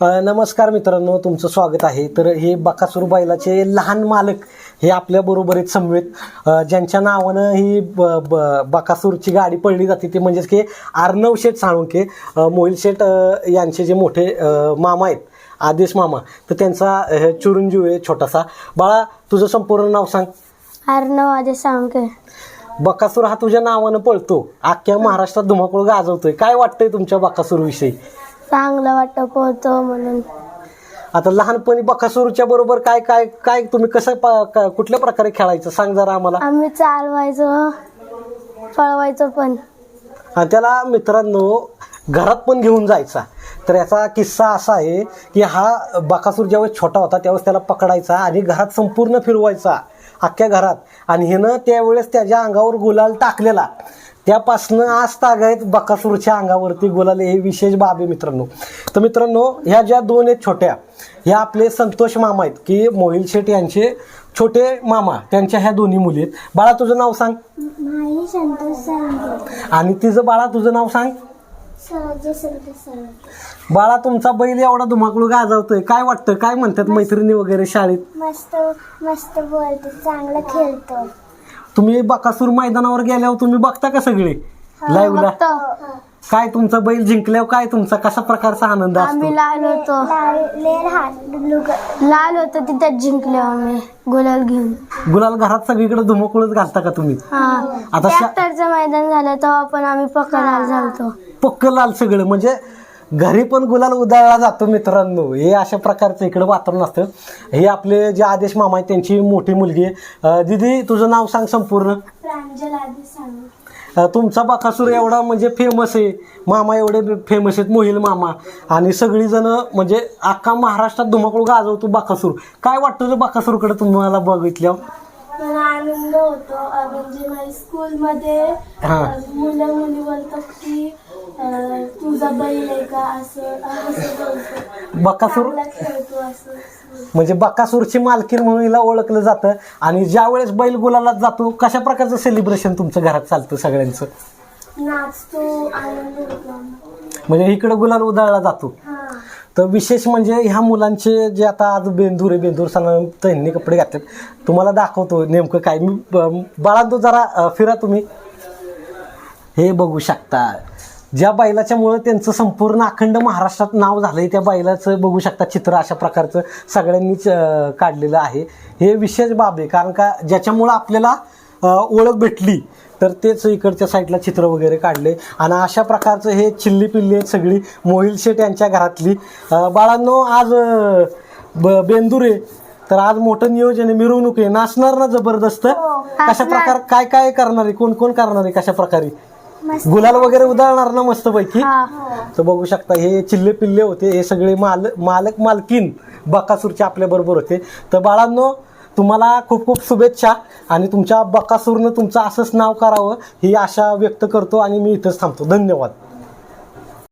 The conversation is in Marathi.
नमस्कार मित्रांनो तुमचं स्वागत आहे. तर हे बकासूर बैलाचे लहान मालक हे आपल्या बरोबरीत समवेत अ, ज्यांच्या नावानं ही ब ब बकासूरची गाडी पडली जाते ते म्हणजेच की अर्णव शेठ साळुंके मोहिल शेठ यांचे जे मोठे मामा आहेत आदेश मामा तर त्यांचा चिरंजीव आहे छोटासा. बाळा तुझं संपूर्ण नाव सांग. अर्णव आधी सांगे बकासूर हा तुझ्या नावानं पळतो. अख्ख्या महाराष्ट्रात धुमाकूळ गाजवतोय. काय वाटतंय तुमच्या बकासूर विषयी चांगलं वाटतं पोहतो म्हणून. आता लहानपणी बकासूरच्या बरोबर काय काय काय तुम्ही कसं प- क- कुठल्या प्रकारे खेळायचं? सांग जरा आम्हाला. आम्ही चालवायचो पळवायचो पण. आणि त्याला मित्रांनो घरात पण घेऊन जायचा. तर याचा किस्सा असा आहे की हा बकासूर ज्यावेळेस छोटा होता त्यावेळेस त्याला पकडायचा आणि घरात संपूर्ण फिरवायचा अख्ख्या घरात. आणि हिनं त्यावेळेस त्याच्या अंगावर गुलाल टाकलेला. त्यापासनं आज तागायत बकासूरच्या अंगावरती गुलाल. हे विशेष बाब आहे मित्रांनो. तर मित्रांनो ह्या ज्या दोन आहेत छोट्या ह्या आपले संतोष मामा आहेत की मोहिल शेठ यांचे छोटे मामा. त्यांच्या ह्या दोन्ही मुली आहेत. बाळा तुझं नाव सांग. माई संतोष सांगे आणि तिचं बाळा तुझं नाव सांगे. बाळा तुमचा बैल एवढा धुमाकूळ गाजवतोय. काय वाटतं? काय म्हणतात? मैत्रिणी वगैरे शाळेत? मस्त मस्त बोलतो चांगलं खेळतो तुम्ही बकासूर मैदानावर गेल्यावर तुम्ही बघता का सगळे? लाईव्हला काय तुमचा बैल जिंकल्यावर काय तुमचा कशा प्रकारचा आनंद असतो? आम्ही लाल होतो. लाल होतो तिथेच जिंकलो आम्ही गुलाल घेऊन. गुलाल घरात सगळीकडे धुमाकूळच घालता का तुम्ही? हा. आता शा- ट्रॅक्टरचं मैदान झालं तेव्हा पण आम्ही पकडायला झालतो. पक्क लाल सगळं. म्हणजे घरी पण गुलाल उधळला जातो मित्रांनो. हे अशा प्रकारचं इकडं वातावरण असतं. हे आपले जे आदेश मामा आहेत त्यांची मोठी मुलगी आहे. दीदी तुझं नाव सांग संपूर्ण. तुमचा बकासूर एवढा म्हणजे फेमस आहे. मामा एवढे फेमस आहेत मोहिल मामा. आणि सगळीजण म्हणजे अख्खा महाराष्ट्रात धुमाकूळ गाजवतो बकासूर. काय वाटतं बकासूरकडे तुम्हाला बघितल्यावर? मला आनंद होतो. म्हणजे माझ्या स्कूलमध्ये हा. मुलं मुली बोलतात की तुझा बैल आहे का असं असं बोलतो बकासूर? चांगला खेळतो असं म्हणजे बकासूरची मालकीन म्हणून हिला ओळखलं जातं. आणि ज्या वेळेस बैल गुलाला जातो कशा प्रकारचं सेलिब्रेशन तुमच्या घरात चालतं सगळ्यांचं? नाचतो. म्हणजे इकडं गुलाल उधळला जातो. हा. तर विशेष म्हणजे ह्या मुलांचे जे आता आज बेंदूर आहे बेंदूर सणानिमित्त त्यांनी कपडे घातलेत. तुम्हाला दाखवतो नेमकं काय. मी बाळा तो जरा फिरा तुम्ही. हे बघू शकता. ज्या बैलाच्यामुळं त्यांचं संपूर्ण अखंड महाराष्ट्रात नाव झालंय त्या बैलाचं बघू शकता चित्र अशा प्रकारचं सगळ्यांनीच काढलेलं आहे. हे विशेष बाब आहे कारण का ज्याच्यामुळं आपल्याला ओळख भेटली तर तेच इकडच्या साईडला चित्र वगैरे काढले. आणि अशा प्रकारचं हे चिल्ली पिल्ली आहेत सगळी मोहिल शेठ यांच्या घरातली. बाळांनो आज ब- बेंदूर आहे तर आज मोठं नियोजन आहे मिरवणूक आहे. नाचणार ना जबरदस्त? कशा प्रकार काय काय करणार आहे? कोण कोण करणार आहे कशा प्रकारे? गुलाल वगैरे उधळणार ना मस्त पैकी तर बघू शकता हे चिल्ले पिल्ले होते हे सगळे माल मालक मालकीन बकासूरचे आपल्या बरोबर होते. तर बाळांनो तुम्हाला खूप खूप शुभेच्छा आणि तुमच्या बकासूरनं तुमचं असंच नाव करावं ही आशा व्यक्त करतो आणि मी इथंच थांबतो. धन्यवाद.